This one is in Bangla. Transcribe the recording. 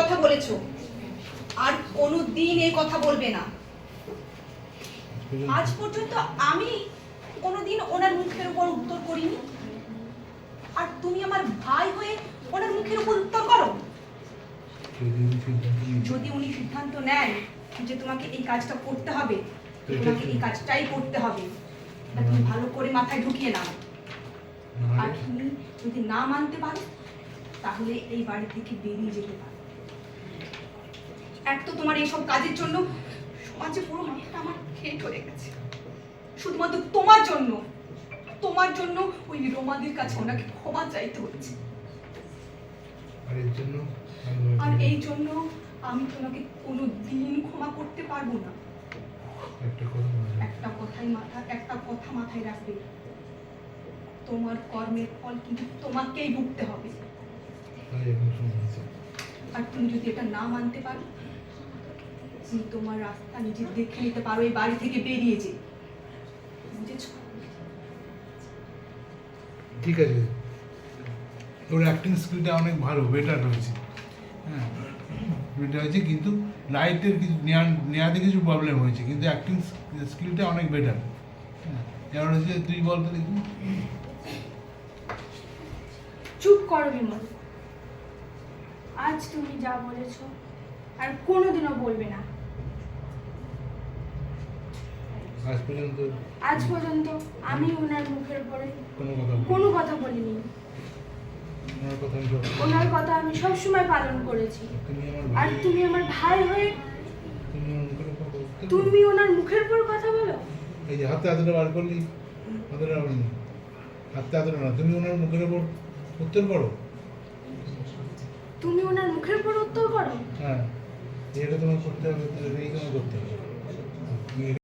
কথা বলেছ। আর কোনো দিন এই কথা বলবে না। আজ পর্যন্ত আমি কোনোদিন ওনার মুখের উপর উত্তর করিনি। আর তুমি আমার ভাই হয়ে ওনার মুখের উপর উত্তর করো। যদি উনি সিদ্ধান্ত নেন যে তোমাকে এই কাজটা করতে হবে তোমাকে এই কাজটাই করতে হবে তুমি ভালো করে মাথায় ঢুকিয়ে নাও। আর তুমি যদি না মানতে পারো তাহলে এই বাড়ি থেকে বেরিয়ে যেতে পারো। এক তো তোমার এইসব কাজের জন্য সমাজে পুরো মাথাটা আমার খেট হয়ে গেছে। শুধুমাত্র তোমার জন্য তোমার জন্য ওই রোমাদের কাছে ওনাকে ক্ষমা চাইতে হচ্ছে। আর এই জন্য আমি তোমাকে কোনো দিন ক্ষমা করতে পারব না। একটা কথাই মাথা একটা কথা মাথায় রাখবে। তোমার কর্মের ফল কিন্তু তোমাকেই ভুগতে হবে। আর তুমি যদি এটা না মানতে পারো তুমি তোমার রাস্তা নিজে দেখে নিতে পারো এই বাড়ি থেকে বেরিয়ে যে বুঝেছ ঠিক আছে। ওর অ্যাক্টিং স্কিলটা অনেক ভালো বেটার হয়েছে। হ্যাঁ বেটার হয়েছে কিন্তু লাইটের কিছু নেওয়া নেওয়াতে কিছু প্রবলেম হয়েছে কিন্তু অ্যাক্টিং স্কিলটা অনেক বেটার হ্যাঁ এবার হচ্ছে তুই বল তো দেখি। চুপ করো বিমল। আজ তুমি যা বলেছ আর কোনোদিনও বলবে না। আজ পর্যন্ত আজ পর্যন্ত আমি ওনার মুখের উপরে কোনো কথা বলিনি। কোনো কথা বলিনি। ওনার কথা আমি সব ওনার কথা আমি সবসময় পালন করেছি। তুমি আমার আর ভাই। তুমি আমার ভাই হয়ে তুমি ওনার মুখের উপর কথা বলো? এই যে হাতে হাতটা বার করলি হাতটা হাতে হাতটা না তুমি ওনার মুখের উপর উত্তর করো। তুমি ওনার মুখের উপর উত্তর করো। হ্যাঁ যেটা তোমার করতে হবে তুমি করতে হবে।